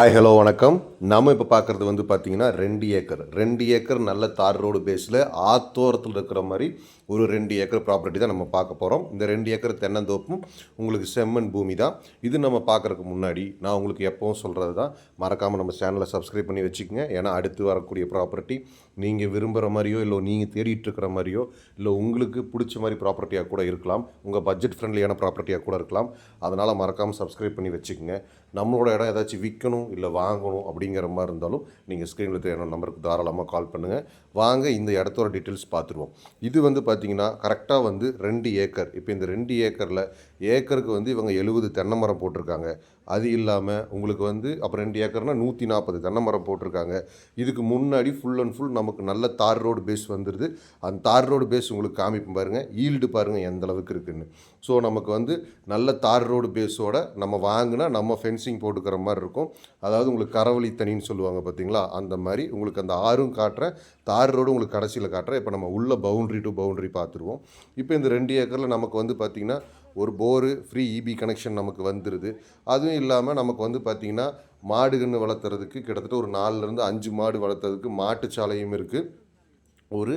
Hi hello வணக்கம். நம்ம இப்போ பார்க்குறது வந்து பார்த்தீங்கன்னா ரெண்டு ஏக்கர். ரெண்டு ஏக்கர் நல்ல தார் ரோடு பேஸில் ஆத்தோரத்தில் இருக்கிற மாதிரி ஒரு ரெண்டு ஏக்கர் ப்ராப்பர்ட்டி தான் நம்ம பார்க்க போகிறோம் இந்த ரெண்டு ஏக்கர் தென்னந்தோப்பும் உங்களுக்கு செம்மண் பூமி தான். இது நம்ம பார்க்குறதுக்கு முன்னாடி நான் உங்களுக்கு எப்பவும் சொல்கிறது தான். மறக்காமல் நம்ம சேனலை சப்ஸ்கிரைப் பண்ணி வச்சுக்கோங்க. ஏன்னா அடுத்து வரக்கூடிய ப்ராப்பர்ட்டி நீங்கள் விரும்புகிற மாதிரியோ இல்லை நீங்கள் தேடிட்டு இருக்கிற மாதிரியோ இல்லை உங்களுக்கு பிடிச்ச மாதிரி ப்ராப்பர்ட்டியாக கூட இருக்கலாம். உங்கள் பட்ஜெட் ஃப்ரெண்ட்லியான ப்ராப்பர்ட்டியாக கூட இருக்கலாம். அதனால் மறக்காமல் சப்ஸ்கிரைப் பண்ணி வச்சுக்கோங்க. நம்மளோட இடம் ஏதாச்சும் விற்கணும் இல்லை வாங்கணும் அப்படிங்கிற மாதிரி இருந்தாலும் நீங்கள் ஸ்க்ரீனில் தெரியாத நம்பருக்கு தாராளமாக கால் பண்ணுங்கள். வாங்க இந்த இடத்தோட டீட்டெயில்ஸ் பார்த்துருவோம். இது வந்து பார்த்திங்கன்னா கரெக்டாக வந்து ரெண்டு ஏக்கர். இப்போ இந்த ரெண்டு ஏக்கரில் ஏக்கருக்கு வந்து இவங்க எழுபது தென்னை மரம் போட்டிருக்காங்க. அது இல்லாமல் உங்களுக்கு வந்து அப்புறம் ரெண்டு ஏக்கர்னால் நூற்றி நாற்பது தென்னை மரம் போட்டிருக்காங்க. இதுக்கு முன்னாடி ஃபுல் அண்ட் ஃபுல் நமக்கு நல்ல தார் ரோடு பேஸ் வந்துடுது அந்த தார் ரோடு பேஸ் உங்களுக்கு காமிப்போம் பாருங்கள் ஈல்டு பாருங்கள் எந்த அளவுக்கு இருக்குதுன்னு ஸோ நமக்கு வந்து நல்ல தார் ரோடு பேஸோட நம்ம வாங்கினா நம்ம ஃபென்சிங் போட்டுக்கிற மாதிரி இருக்கும். அதாவது உங்களுக்கு கரவழி தனின்னு சொல்லுவாங்க பார்த்தீங்களா? அந்த மாதிரி உங்களுக்கு அந்த ஆறும் காட்டுறேன் தார் ரோடு உங்களுக்கு கடைசியில் காட்டுறேன் இப்போ நம்ம உள்ள பவுண்ட்ரி டு பவுண்ட்ரி பார்த்துருவோம். இப்போ இந்த ரெண்டு ஏக்கரில் நமக்கு வந்து பார்த்திங்கன்னா ஒரு போரு ஃப்ரீ இபி கனெக்ஷன் நமக்கு வந்துடுது அதுவும் இல்லாமல் நமக்கு வந்து பார்த்திங்கன்னா மாடுகன்று வளர்த்துறதுக்கு கிட்டத்தட்ட ஒரு நாலுலேருந்து அஞ்சு மாடு வளர்த்துறதுக்கு மாட்டுச்சாலையும் இருக்குது ஒரு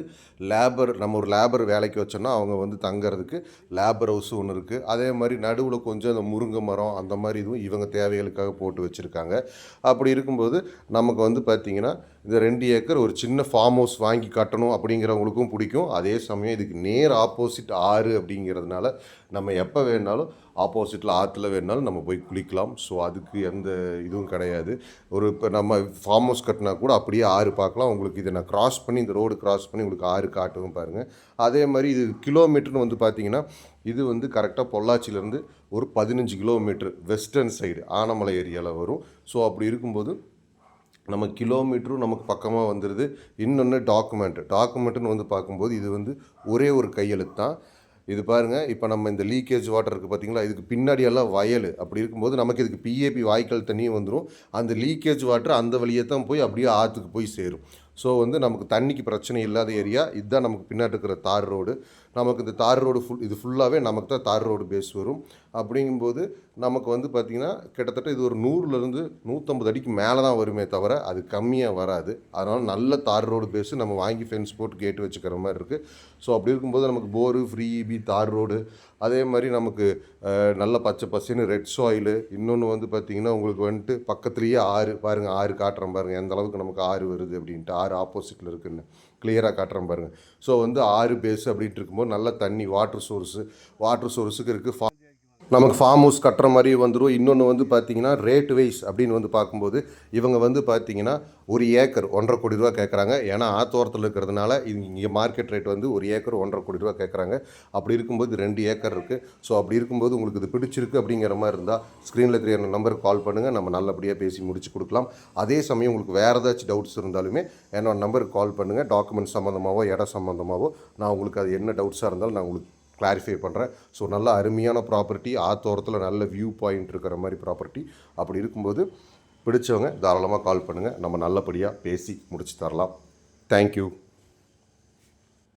லேபர் நம்ம ஒரு லேபர் வேலைக்கு வச்சோன்னா அவங்க வந்து தங்குறதுக்கு லேபர் ஹவுஸ் ஒன்று இருக்குது அதே மாதிரி நடுவில் கொஞ்சம் அந்த முருங்கை மரம் அந்த மாதிரி இதுவும் இவங்க தேவைகளுக்காக போட்டு வச்சுருக்காங்க. அப்படி இருக்கும்போது நமக்கு வந்து பார்த்திங்கன்னா இந்த ரெண்டு ஏக்கர் ஒரு சின்ன ஃபார்ம் ஹவுஸ் வாங்கி கட்டணும் அப்படிங்கிறவங்களுக்கும் பிடிக்கும். அதே சமயம் இதுக்கு நேர் ஆப்போசிட் ஆறு அப்படிங்கிறதுனால நம்ம எப்போ வேணாலும் ஆப்போசிட்டில் ஆற்றுல வேணாலும் நம்ம போய் குளிக்கலாம். ஸோ அதுக்கு எந்த இதுவும் கிடையாது. ஒரு இப்போ நம்ம ஃபார்ம் ஹவுஸ் கட்டினா கூட அப்படியே ஆறு பார்க்கலாம். உங்களுக்கு இதை நான் கிராஸ் பண்ணி இந்த ரோடு கிராஸ் பண்ணி உங்களுக்கு ஆறு காட்டவும் பாருங்கள் அதே மாதிரி இது கிலோமீட்டர்னு வந்து பார்த்தீங்கன்னா இது வந்து கரெக்டாக பொள்ளாச்சியிலேருந்து ஒரு பதினஞ்சு கிலோமீட்டர் வெஸ்டர்ன் சைடு ஆனமலை ஏரியாவில் வரும். ஸோ அப்படி இருக்கும்போது நம்ம கிலோமீட்டரும் நமக்கு பக்கமாக வந்துடுது இன்னொன்று டாக்குமெண்ட் டாக்குமெண்ட்டுன்னு வந்து பார்க்கும்போது இது வந்து ஒரே ஒரு கையெழுத்து தான். இது பாருங்கள் இப்போ நம்ம இந்த லீக்கேஜ் வாட்டர் இருக்குது பார்த்தீங்களா இதுக்கு பின்னாடி எல்லாம் வயல். அப்படி இருக்கும்போது நமக்கு இதுக்கு பிஏபி வாய்க்கால் தண்ணியும் வந்துடும் அந்த லீக்கேஜ் வாட்டர் அந்த வழியே தான் போய் அப்படியே ஆற்றுக்கு போய் சேரும். ஸோ வந்து நமக்கு தண்ணிக்கு பிரச்சனை இல்லாத ஏரியா இதுதான் நமக்கு பின்னாடி இருக்கிற தார் ரோடு நமக்கு இந்த தார் ரோடு ஃபுல் இது ஃபுல்லாகவே நமக்கு தான் தார் ரோடு பேஸ் வரும். அப்படிங்கும்போது நமக்கு வந்து பார்த்திங்கன்னா கிட்டத்தட்ட இது ஒரு நூறுலேருந்து நூற்றம்பது அடிக்கு மேலே தான் வருமே தவிர அது கம்மியாக வராது. அதனால் நல்ல தார் ரோடு பேஸு நம்ம வாங்கி ஃபென்ஸ் போட்டு கேட்டு வச்சுக்கிற மாதிரி இருக்குது ஸோ அப்படி இருக்கும்போது நமக்கு bore free EB tar road அதே மாதிரி நமக்கு நல்ல பச்சை பசின்னு ரெட் சாயிலு இன்னொன்று வந்து பார்த்திங்கன்னா உங்களுக்கு வந்துட்டு பக்கத்துலேயே ஆறு பாருங்கள் ஆறு காட்டுறேன் பாருங்கள் எந்த அளவுக்கு நமக்கு ஆறு வருது அப்படின்ட்டு. ஆறு ஆப்போசிட்டில் இருக்குன்னு. கிளியராக காட்டுறேன் பாருங்கள் ஸோ வந்து ஆறு பேஸ் அப்படின்ட்டு இருக்கும்போது நல்ல தண்ணி வாட்டர் சோர்ஸு வாட்டர் சோர்ஸுக்கு இருக்குது நமக்கு ஃபார்ம் ஹவுஸ் கட்டுற மாதிரி வந்துடும் இன்னொன்று வந்து பார்த்தீங்கன்னா ரேட் வைஸ் அப்படின்னு வந்து பார்க்கும்போது இவங்க வந்து பார்த்தீங்கன்னா ஒரு ஏக்கர் ஒன்றரை கோடி ரூபா கேட்குறாங்க ஏன்னா ஆத்தோரத்தில் இருக்கிறதுனால இங்கே மார்க்கெட் ரேட் வந்து ஒரு ஏக்கர் ஒன்றரை கோடி ரூபா கேட்குறாங்க அப்படி இருக்கும்போது ரெண்டு ஏக்கர் இருக்குது ஸோ அப்படி இருக்கும்போது உங்களுக்கு இது பிடிச்சிருக்கு அப்படிங்கிற மாதிரி இருந்தால் ஸ்க்ரீனில் இருக்கிற நம்பருக்கு கால் பண்ணுங்கள் நம்ம நல்லபடியாக பேசி முடிச்சு கொடுக்கலாம். அதே சமயம் உங்களுக்கு வேறு ஏதாச்சும் டவுட்ஸ் இருந்தாலுமே என்னோடய நம்பருக்கு கால் பண்ணுங்கள் டாக்குமெண்ட் சம்மந்தமாகவோ இடம் சம்மந்தமாகவோ நான் உங்களுக்கு அது என்ன டவுட்ஸாக இருந்தாலும் நான் உங்களுக்கு கிளாரிஃபை பண்ணுறேன் ஸோ நல்ல அருமையான ப்ராப்பர்ட்டி ஆத்தோரத்தில் நல்ல வியூ பாயிண்ட் இருக்கிற மாதிரி ப்ராப்பர்ட்டி அப்படி இருக்கும்போது பிடிச்சவங்க தாராளமாக கால் பண்ணுங்கள் நம்ம நல்லபடியாக பேசி முடிச்சு தரலாம். தேங்க்யூ